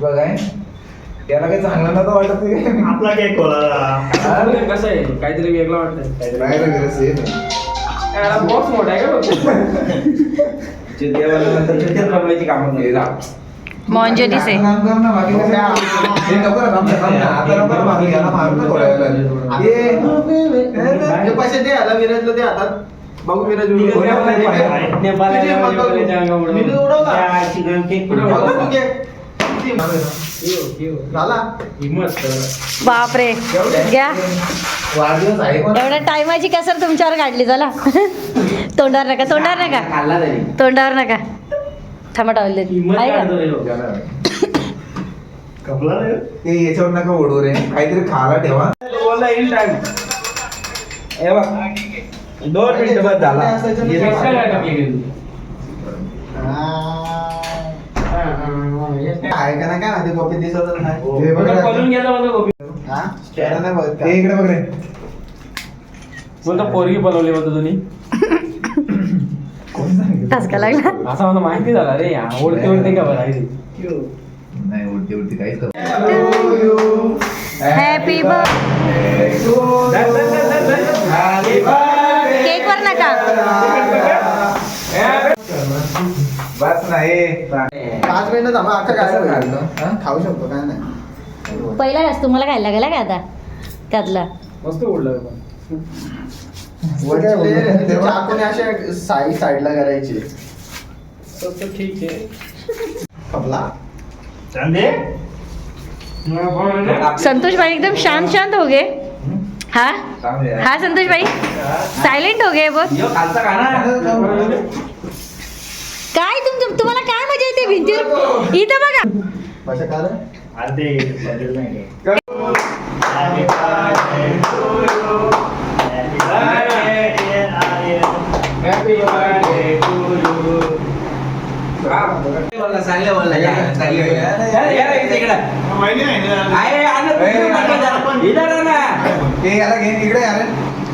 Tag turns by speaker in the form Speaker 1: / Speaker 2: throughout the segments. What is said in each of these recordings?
Speaker 1: बघाय त्याला काही चांगलं नव्हतं वाटत ते.
Speaker 2: आपला केक कोला
Speaker 3: कसं आहे? काहीतरी वेगळं
Speaker 1: सेम आहे.
Speaker 3: बॉक्स मोठा आहे का
Speaker 4: बनवायची कामं.
Speaker 1: ये.
Speaker 5: पैसे दे आला विराजला दे हातात. मी. किती? झाला?
Speaker 6: बापरे. घ्या. एवढ्या टायमाची कसर तुमच्यावर काढली चला. तोंडावर नका तोंडावर नका. तोंडावर नका. थांबा टावल
Speaker 4: हिंमत
Speaker 6: आहे
Speaker 4: काढतो
Speaker 6: का
Speaker 4: रे लोक.
Speaker 1: त्याला.
Speaker 2: कपला रे.
Speaker 1: ते याच्यावर नका ओढू रे. काहीतरी खायला ठेवा.
Speaker 4: हे दोन मिनिटं बस झाला. हे.
Speaker 5: आहे का नाही. काय माहिती कॉपी दिसतच नाही.
Speaker 1: हे. बघ रे.
Speaker 4: पळून गेला मला गोपी
Speaker 5: चेहरा नाही बघत का?
Speaker 1: इकडे बघ रे.
Speaker 3: बोलतो पोरगी बनवली होतं तुम्ही?
Speaker 1: कोण सांगितलं?
Speaker 6: ठसका लागला?
Speaker 3: असं मला माहिती झाला रे ओढते ओढते का बरं
Speaker 1: नाही उलटी उलटी काहीच.
Speaker 6: हॅपी केक
Speaker 1: बस नाही
Speaker 5: पाच मिनिटं थांबा आता काय?
Speaker 1: हा?
Speaker 5: खाऊ शकतो काय नाही
Speaker 6: पहिला घास तुम्हाला खायला लागला का आता त्यातला
Speaker 3: मस्त
Speaker 5: साईड साईडला करायचे?
Speaker 3: ठीक आहे.
Speaker 5: खपला
Speaker 6: संतोष भाई एकदम शांत शांत हो गए. हाँ. हाँ संतोष भाई सायलेंट हो गए
Speaker 4: ना
Speaker 6: काय तुम तुम- तुम्हाला काय मजा येते भिंतीवर? इथं बघा
Speaker 5: कसं काय रे?
Speaker 2: अर्धे बदल नाही Happy birthday to you. Happy birthday, dear Aryan.
Speaker 4: Happy birthday to you बोलला चांगले बोलला या, चांगले बोलला. या रे, इथे इकडं. आहे, आणा तुम्ही म्हटलं जरा. इथं राहा ना.
Speaker 1: हे याला घे इकडे यार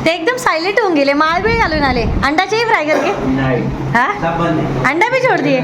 Speaker 6: ते एकदम सायलेंट होऊन गेले माळबीळ घालून आले. अंडाचे फ्राय करके? हा. अंडा भी छोड़ दिए